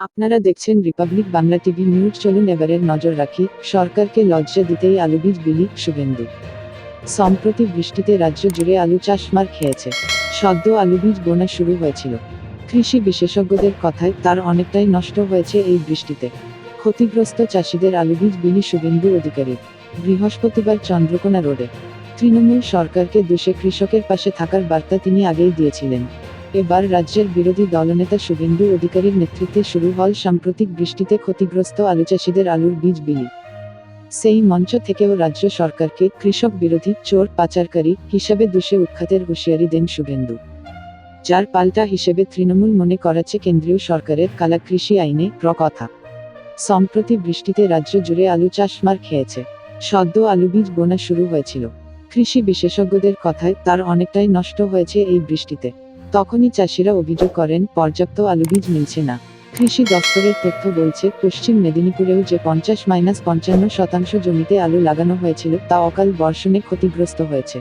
আপনারা দেখছেন Republic Bangla TV news. চলুন এবারের নজর রাখি, সরকারকে লজ্জা দিতেই আলু বীজ বিলি, শুভেন্দু। সম্প্রতি বৃষ্টিতে রাজ্য জুড়ে আলু চাষ মার খেয়েছে। সদ্য আলু বীজ বোনা শুরু হয়েছিল। কৃষি বিশেষজ্ঞদের কথায় তার অনেকটাই নষ্ট হয়েছে এই বৃষ্টিতে। ক্ষতিগ্রস্ত চাষিদের আলু বীজ বিলি, শুভেন্দু অধিকারী। বৃহস্পতিবার চন্দ্রকোনা রোডে। তৃণমূল সরকারকে দোষে কৃষকের পাশে থাকার বার্তা তিনি আগেই দিয়েছিলেন। এবার রাজ্যের বিরোধী দলনেতা শুভেন্দু অধিকারীর নেতৃত্বে শুরু হল সাম্প্রতিক বৃষ্টিতে ক্ষতিগ্রস্ত আলু চাষিদের আলুর বীজ বিলি। সেই মঞ্চ থেকেও রাজ্য সরকারকে কৃষক বিরোধী চোর পাচারকারী হিসাবে দোষে উৎখাতের হুঁশিয়ারি দেন শুভেন্দু। যার পাল্টা হিসেবে তৃণমূল মনে করেছে কেন্দ্রীয় সরকারের কালা কৃষি আইনে কথা সম্প্রতি বৃষ্টিতে রাজ্য জুড়ে আলু চাষ মার খেয়েছে। সদ্য আলু বীজ বোনা শুরু হয়েছিল। কৃষি বিশেষজ্ঞদের কথায় তার অনেকটাই নষ্ট হয়েছে এই বৃষ্টিতে। তখনই চাষিরা অভিযোগ করেন, পর্যাপ্ত আলু বীজ মিলছে না। কৃষি দপ্তরের তথ্য বলছে, পশ্চিম মেদিনীপুরেও যে পঞ্চাশ মাইনাস পঞ্চান্ন শতাংশ জমিতে আলু লাগানো হয়েছিল, তা অকাল বর্ষণে ক্ষতিগ্রস্ত হয়েছে।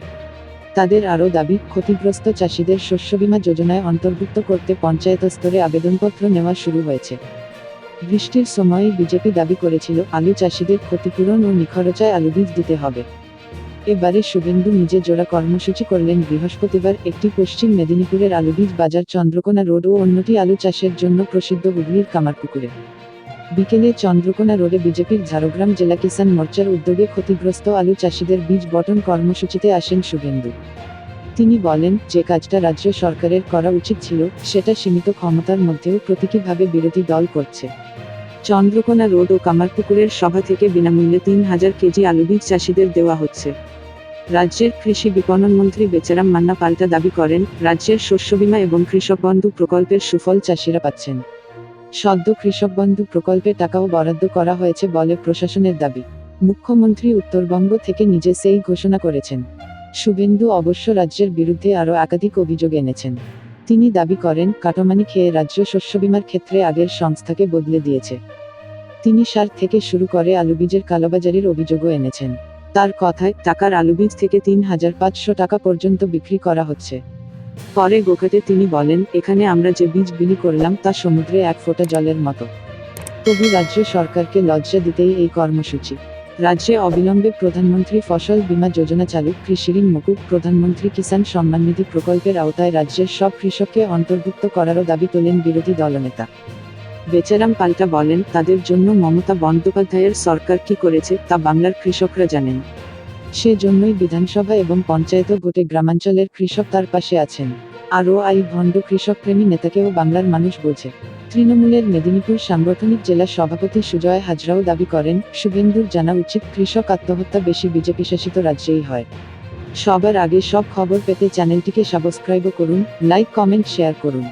তাদের আরও দাবি, ক্ষতিগ্রস্ত চাষিদের শস্য বীমা যোজনায় অন্তর্ভুক্ত করতে পঞ্চায়েত স্তরে আবেদনপত্র নেওয়া শুরু হয়েছে। বৃষ্টির সময়ে বিজেপি দাবি করেছিল, আলু চাষিদের ক্ষতিপূরণ ও নিখরচায় আলু বীজ দিতে হবে। এবারে শুভেন্দু নিজে জোড়া কর্মসূচি করলেন। বৃহস্পতিবার একটি পশ্চিম মেদিনীপুরের আলু বীজ বাজার চন্দ্রকোনা রোড ও অন্যটি আলু চাষের জন্য প্রসিদ্ধ হুগলির কামারপুকুরে। বিকেলে চন্দ্রকোনা রোডে বিজেপির ঝাড়গ্রাম জেলা কিষাণ মোর্চার উদ্যোগে ক্ষতিগ্রস্ত আলু চাষিদের বীজ বটন কর্মসূচিতে আসেন শুভেন্দু। তিনি বলেন, যে কাজটা রাজ্য সরকারের করা উচিত ছিল, সেটা সীমিত ক্ষমতার মধ্যেও প্রতীকীভাবে বিরোধী দল করছে। চন্দ্রকোনা রোড ও কামারপুকুরের সভা থেকে বিনামূল্যে তিন হাজার কেজি আলু বীজ চাষিদের দেওয়া হচ্ছে। রাজ্যের কৃষি বিপণন মন্ত্রী বেচারাম মান্না পাল্টা দাবি করেন, রাজ্যের শস্য বীমা এবং কৃষক বন্ধু প্রকল্পের সুফল চাষিরা পাচ্ছেন। সদ্য কৃষক বন্ধু প্রকল্পে টাকাও বরাদ্দ করা হয়েছে বলে প্রশাসনের দাবি। মুখ্যমন্ত্রী উত্তরবঙ্গ থেকে নিজে সেই ঘোষণা করেছেন। শুভেন্দু অবশ্য রাজ্যের বিরুদ্ধে আরও একাধিক অভিযোগ এনেছেন। তিনি দাবি করেন, কাটমানি খেয়ে রাজ্য শস্য বীমার ক্ষেত্রে আগের সংস্থাকে বদলে দিয়েছে। তিনি সার থেকে শুরু করে আলু বীজের কালোবাজারির অভিযোগও এনেছেন। তার কথায় টাকার আলু বীজ থেকে তিন হাজার পাঁচশো টাকা পর্যন্ত বিক্রি করা হচ্ছে। পরে গোখাতে তিনি বলেন, এখানে আমরা যে বীজ বিলি করলাম তা সমুদ্রে এক ফোঁটা জলের মতো। তবু রাজ্য সরকারকে লজ্জা দিতেই এই কর্মসূচি। রাজ্যে অবিলম্বে প্রধানমন্ত্রী ফসল বীমা যোজনা চালু কৃষিঋণ মকুব, প্রধানমন্ত্রী কিষাণ সম্মান নিধি প্রকল্পের আওতায় রাজ্যের সব কৃষককে অন্তর্ভুক্ত করারও দাবি তোলেন বিরোধী দলনেতা। বেচারাম পাল্টা বলেন, তাদের জন্য মমতা বন্দ্যোপাধ্যায়ের সরকার কি করেছে, তা বাংলার কৃষকরা জানেন। সেজন্যই বিধানসভা এবং পঞ্চায়েত ভোটে গ্রামাঞ্চলের কৃষক তার পাশে আছেন। আরও আই ভণ্ড কৃষকপ্রেমী নেতাকেও বাংলার মানুষ বোঝে। তৃণমূলের মেদিনীপুর সাংগঠনিক জেলা সভাপতি সুজয় হাজরাও দাবি করেন, শুভেন্দুর জানা উচিত কৃষক আত্মহত্যা বেশি বিজেপি শাসিত রাজ্যেই হয়। সবার আগে সব খবর পেতে চ্যানেলটিকে সাবস্ক্রাইবও করুন, লাইক, কমেন্ট, শেয়ার করুন।